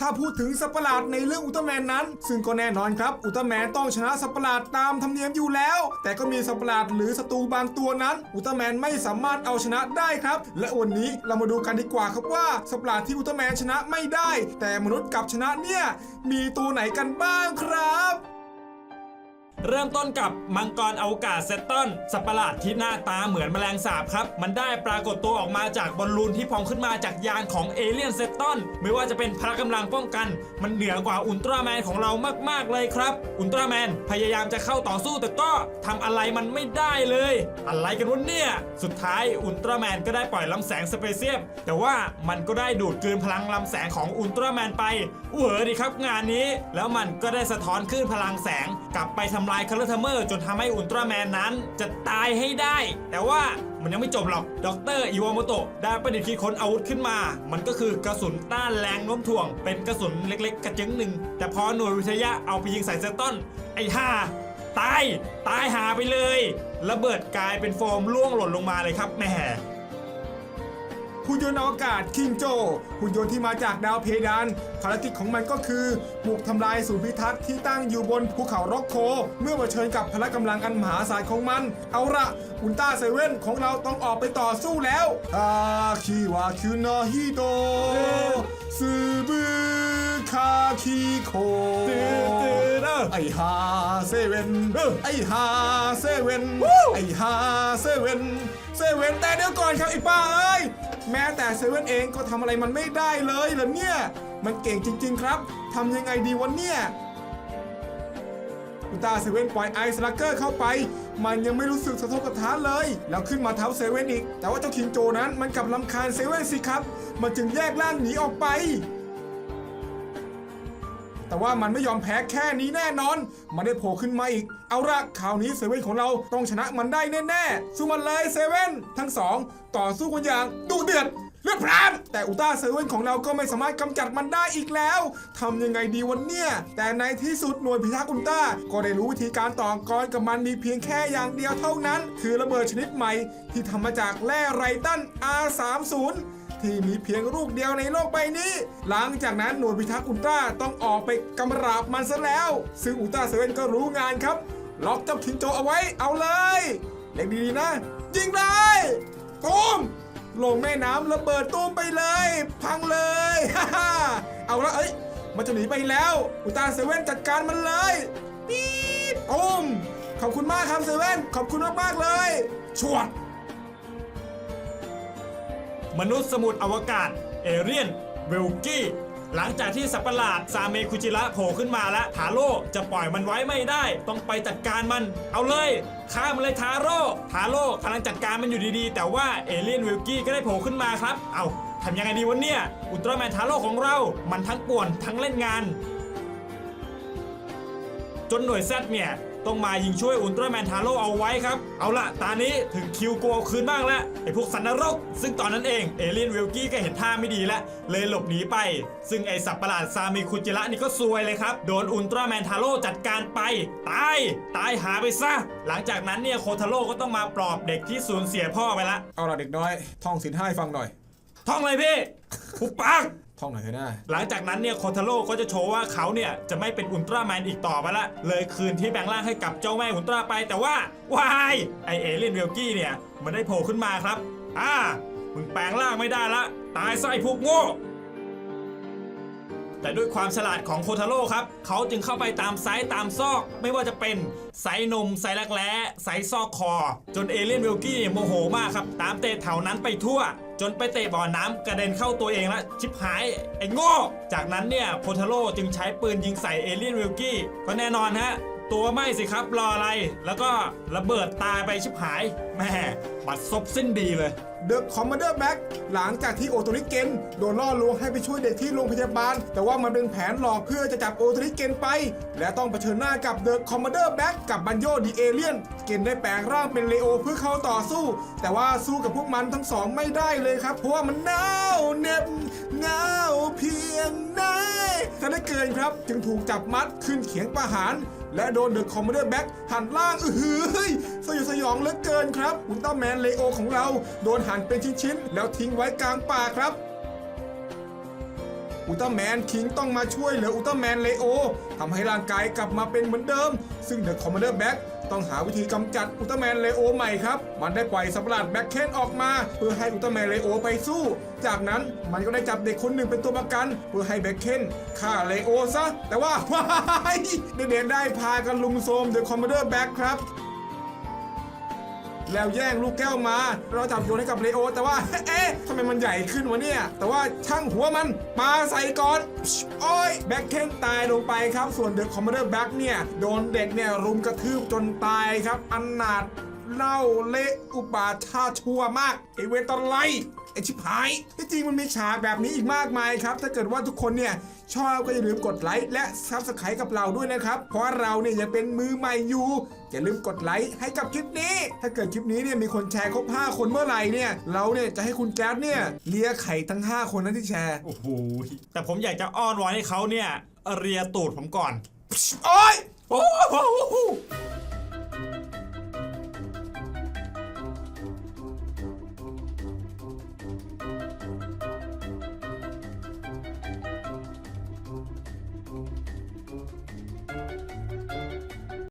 ถ้าพูดถึงสัตว์ประหลาดในเรื่องอุลตร้าแมนนั้น ซึ่งก็แน่นอนครับ อุลตร้าแมนต้องชนะสัตว์ประหลาดตามธรรมเนียมอยู่แล้ว แต่ก็มีสัตว์ประหลาดหรือศัตรูบางตัวนั้น อุลตร้าแมนไม่สามารถเอาชนะได้ครับ และวันนี้เรามาดูกันดีกว่าครับว่าสัตว์ประหลาดที่อุลตร้าแมนชนะไม่ได้ แต่มนุษย์กลับชนะเนี่ยมีตัวไหนกันบ้างครับ เริ่มต้นกับมังกรอวกาศเซตตอนสัตว์ประหลาดที่หน้าตาเหมือนแมลงสาบครับ มันได้ปรากฏตัวออกมาจากบอลลูนที่พองขึ้นมาจากยานของเอเลี่ยนเซตตอนไม่ว่าจะเป็นพละกำลังป้องกัน มันเหนือกว่าอุลตร้าแมนของเรามาก ๆ เลยครับ อุลตร้าแมนพยายามจะเข้าต่อสู้แต่ก็ทำอะไรมันไม่ได้เลย อะไรกันวะเนี่ย สุดท้ายอุลตร้าแมนก็ได้ปล่อยลำแสงสเปเซียม แต่ว่ามันก็ได้ดูดกลืนพลังลำแสงของอุลตร้าแมนไปเหวอดีครับงานนี้ แล้วมันก็ได้สะท้อนคลื่นพลังแสงกลับไปทำลายคาร์เทเมอร์จนทำให้อุลตร้าแมนนั้น จะตายให้ได้ แต่ว่ามันยังไม่จบหรอกดรอิวามโตะได้ประดิษฐ์คิดค้นอาวุธขึ้นมา มันก็คือกระสุนต้านแรงโน้มถ่วง เป็นกระสุนเล็กๆ กระจึงหนึ่ง แต่พอหน่วยวิทยะเอาไปยิงใส่เซตตอน ไอ้ห่าตาย ตายหาไปเลย ระเบิดกลายเป็นโฟมล่วงหล่นลงมาเลยครับแม่ หุ่นยนต์อวกาศคิงโจ หุ่นยนต์ที่มาจากดาวเพดาน ภารกิจของมันก็คือบุกทำลายศูนย์พิทักษ์ที่ตั้งอยู่บนภูเขาร็อกโค เมื่อเผชิญกับพละกำลังอันมหาศาลของมัน เอาละอุลตร้าเซเว่นของเราต้องออกไปต่อสู้แล้วอาคิวาคิวนาฮิโตซูบุคาคิโคไอ้ฮาเซเว่นไอ้ฮาเซเว่นไอ้ฮาเซเว่นเซเว่นแต่เดี๋ยวก่อนครับไอ้ป้าเอ้ย แม้แต่เซเว่นเองก็ทำอะไรมันไม่ได้เลยเหรอเนี่ย มันเก่งจริง ๆ ครับทำยังไงดีวะเนี่ยอุลตาเซเว่นปล่อยไอซ์ลักเกอร์เข้าไป มันยังไม่รู้สึกสะทกสะท้านเลย แล้วขึ้นมาเท้าเซเว่นอีก แต่ว่าเจ้าคิงโจนั้นมันกลับลำคาญเซเว่นสิครับ มันจึงแยกร่างหนีออกไป แต่ว่ามันไม่ยอมแพ้แค่นี้แน่นอน มันได้โผล่ขึ้นมาอีก เอาละคราวนี้เซเว่นของเราต้องชนะมันได้แน่ๆสู้มันเลยเซเว่นทั้งสองต่อสู้กันอย่างดุเดือดเลือดพล่านแต่อุต้าเซเว่นของเราก็ไม่สามารถกำจัดมันได้อีกแล้วทำยังไงดีวันเนี่ย แต่ในที่สุดหน่วยพิทักษ์อุต้า ก็ได้รู้วิธีการต่อกรกับมันมีเพียงแค่อย่างเดียวเท่านั้น คือระเบิดชนิดใหม่ที่ทำมาจากแร่ไรตัน R30 ที่มีเพียงลูกเดียวในโลกใบนี้ หลังจากนั้นหน่วยพิทักษ์อุลตร้าต้องออกไปกำราบมันซะแล้ว ซึ่งอุลตร้าเซเว่นก็รู้งานครับ ล็อกเจ้าคิงโจเอาไว้เอาเลยเล็กดีๆนะ ยิงเลยตูมลงแม่น้ำระเบิดตูมไปเลย พังเลยฮ่าฮ่าเอาละเอ้ยมันจะหนีไปแล้ว อุลตร้าเซเว่นจัดการมันเลยปี๊ดตูมขอบคุณมากครับเซเว่นขอบคุณมากๆเลย ชวด มนุษย์สมุทรอวกาศ เอเรียนเวลกี้ หลังจากที่สัตว์ประหลาดซาเมคุจิระโผล่ขึ้นมาแล้วทาโร่จะปล่อยมันไว้ไม่ได้ ต้องไปจัดการมัน เอาเลยฆ่ามันเลยทาโร่ทาโร่กำลังจัดการมันอยู่ดีๆ แต่ว่าเอเลียนเวลกี้ก็ได้โผล่ขึ้นมาครับ เอาทำยังไงดีวะเนี่ย อุลตร้าแมนทาโร่ของเรา มันทั้งป่วนทั้งเล่นงาน จนหน่วยแซดเนี่ย ต้องมายิงช่วยอุลตร้าแมนทาโร่เอาไว้ครับ เอาละตานี้ถึงคิวกูเอาคืนบ้างแล้วไอ้พวกสันนรก ซึ่งตอนนั้นเองเอเลียนวิลกี้ก็เห็นท่าไม่ดีแล้ว เลยหลบหนีไป ซึ่งไอสัตว์ประหลาดซามิคุจิระนี่ก็ซวยเลยครับ โดนอุลตร้าแมนทาโร่จัดการไป ตาย ตายหาไปซะ หลังจากนั้นเนี่ยโคทาโร่ก็ต้องมาปลอบเด็กที่สูญเสียพ่อไปละ เอาล่ะเด็กน้อย ท่องสินห้าให้ฟังหน่อย ท่องเลยพี่หุบปาก ท่องหน่อยเถอะนะหลังจากนั้นเนี่ยโคทาโร่ก็จะโชว์ว่าเขาเนี่ยจะไม่เป็นอุลตร้าแมนอีกต่อไปละ เลยคืนที่แปลงร่างให้กับเจ้าแม่อุลตร้าไปแต่ว่าวายไอเอเลียนเวลกี้เนี่ยมันได้โผล่ขึ้นมาครับอ่ามึงแปลงร่างไม่ได้ละ ตายซะไอพวกโง่แต่ด้วยความฉลาดของโคทาโร่ครับ เขาจึงเข้าไปตามไซส์ตามซอก ไม่ว่าจะเป็นไซส์นมไซส์รักแร้ไซส์ซอกคอ จนเอเลียนวิลกี้โมโหมากครับ ตามเตะแถวนั้นไปทั่วจนไปเตะบ่อน้ำกระเด็นเข้าตัวเองละชิบหายไอ้โง่ จากนั้นเนี่ยโคทาโร่จึงใช้ปืนยิงใส่เอเลียนวิลกี้ก็แน่นอนฮะ ตัวไม่สิครับรออะไร แล้วก็ระเบิดตายไปชิบหายแม่บัดซบสิ้นดีเลย เดอะคอมมานเดอร์แบ็กหลังจากที่โอโตริเกนโดนล่อลวงให้ไปช่วยเด็กที่โรงพยาบาล แต่ว่ามันเป็นแผนหลอกเพื่อจะจับโอโตริเกนไป และต้องเผชิญหน้ากับเดอะคอมมานเดอร์แบ็กกับบันโยดีเอเลียนเกนได้แปลงร่างเป็นเลโอเพื่อเข้าต่อสู้ แต่ว่าสู้กับพวกมันทั้งสองไม่ได้เลยครับ เพราะว่ามันหนาวเหน็บเหงาเพียงไหนแต่ ได้เกินครับ จึงถูกจับมัดขึ้นเขียงประหาร และโดนเดอะคอมมานเดอร์แบ็กหันล่างเออหือเฮ้ยสยดสยองเหลือเกินครับอุลตร้าแมนเลโอของเราโดนหั่นเป็นชิ้นๆแล้วทิ้งไว้กลางป่าครับอุลตร้าแมนคิงต้องมาช่วยเหลืออุลตร้าแมนเลโอทำให้ร่างกายกลับมาเป็นเหมือนเดิม ซึ่งเดอะคอมมานเดอร์แบ็ก ต้องหาวิธีกำจัดอุลตร้าแมนเลโอใหม่ครับ มันได้ปล่อยสัตว์ประหลาดแบ็คเคนออกมา เพื่อให้อุลตร้าแมนเลโอไปสู้ จากนั้นมันก็ได้จับเด็กคนหนึ่งเป็นตัวประกัน เพื่อให้แบ็คเคนฆ่าเลโอซะ แต่ว่าว้ายเด็กๆได้พากันลุมโทมเดอะคอมมานเดอร์แบ็กครับ แล้วแย่งลูกแก้วมา เราจับโยนให้กับเลโอ แต่ว่า เอ๊ะทำไมมันใหญ่ขึ้นวะเนี่ย แต่ว่าช่างหัวมันปาใส่ก่อนโอ้ยแบ็คเคนตายลงไปครับ ส่วนเดอะคอมมานเดอร์แบ็คเนี่ย โดนเด็กเนี่ยรุมกระทืบจนตายครับ อันนาดเล่าเละอุบาทชาชั่วมากไอเวตาไล ไอชิบหายที่จริงมันมีฉากแบบนี้อีกมากมายครับ ถ้าเกิดว่าทุกคนเนี่ยชอบก็อย่าลืมกดไลค์และซับสไครต์กับเราด้วยนะครับ เพราะเราเนี่ยยังเป็นมือใหม่อยู่ อย่าลืมกดไลค์ให้กับคลิปนี้ ถ้าเกิดคลิปนี้เนี่ยมีคนแชร์ครบ 5 คนเมื่อไหร่เนี่ย เราเนี่ยจะให้คุณแก๊สเนี่ยเลียไข่ทั้ง 5 คนนั้นที่แชร์ โอ้โห แต่ผมอยากจะอ้อนวอนให้เขาเนี่ยเรียตูดผมก่อนโอ้ยโอ้โห